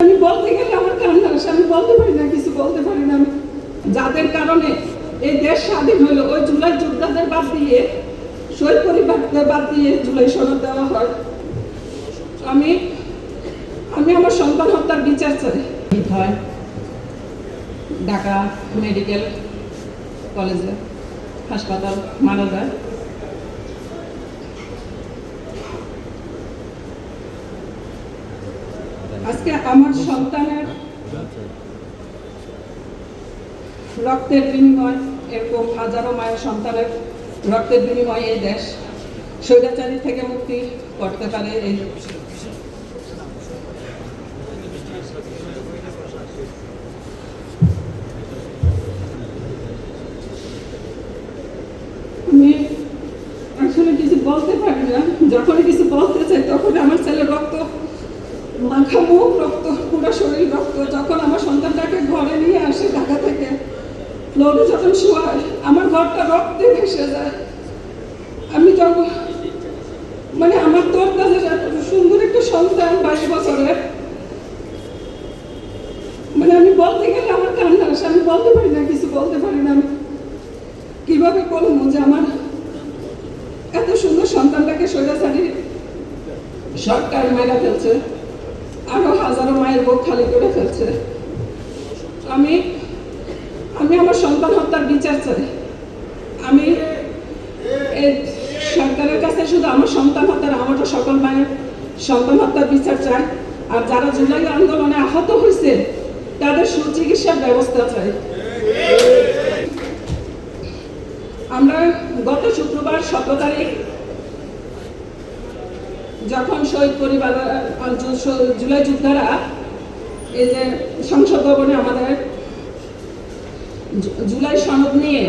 আমি বলতে গেলে আমার কান্না আসে আমি বলতে পারি না, কিছু বলতে পারি না আমি। যাদের কারণে এই দেশ স্বাধীন হলো, ওই জুলাই যোদ্ধাদের বাদ দিয়ে, শহীদ পরিবারদের বাদ দিয়ে জুলাই সনদ দেওয়া হয়। আমি আমি আমার সন্তান হত্যার বিচার চাই। হয় ঢাকা মেডিকেল কলেজে, হাসপাতাল মারা যায় আমার সন্তানের রক্তের বিনিময়, এরকম হাজারো মায়ের সন্তানের রক্তের বিনিময়ে এই দেশ। স্বৈরাচারী থেকে মুক্তি করতে পারে এই আমি আসলে কিছু বলতে পারি না। যখন কিছু বলতে চাই তখন আমার ছেলে রক্ত মাখা মুখ রক্ত, পুরো শরীর রক্ত। যখন আমার সন্তানটাকে ঘরে নিয়ে আসে ঢাকা থেকে ফ্লোরে যখন শোয়ায় আমার ঘরটা রক্তে ভেসে যায়। আমি যখন মানে আমার তোর কাছে সুন্দর একটা সন্তান, বাইশ বছরের। মানে আমি বলতে গেলে আমার কান্না আসে, আমি বলতে পারি না, কিছু বলতে পারি না আমি। কীভাবে বলব যে আমার এত সুন্দর সন্তানটাকে সৈরাচারী সরকার মেরা ফেলছে? হাজারো মায়ের বুক খালি করে ফেলছে। আমি আমি আমার সন্তান হত্যার বিচার চাই। আমি সরকারের কাছে শুধু আমার সন্তান হত্যার আমারও সকল মায়ের সন্তান হত্যার বিচার চাই। আর যারা জুলাই আন্দোলনে আহত হয়েছে, তাদের সুচিকিৎসার ব্যবস্থা চাই। আমরা গত শুক্রবার সতেরো তারিখ যখন শহীদ পরিবার জুলাই যোদ্ধারা এই যে সংসদ ভবনে আমাদের জুলাই সনদ নিয়ে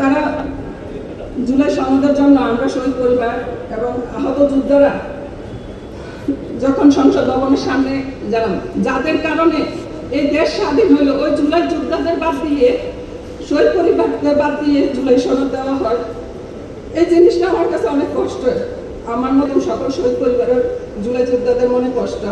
তারা জুলাই সনদের জন্য আমরা শহীদ পরিবার এবং আহত যোদ্ধারা যখন সংসদ ভবনের সামনে গেলাম, যাদের কারণে এই দেশ স্বাধীন হলো, ওই জুলাই যোদ্ধাদের বাদ দিয়ে, শহীদ পরিবারদের বাদ দিয়ে জুলাই সনদ দেওয়া হয়। এই জিনিসটা আমার কাছে অনেক কষ্ট আমার মতন সকল শহীদ পরিবারের জুলাই যোদ্ধাদের মনে কষ্ট।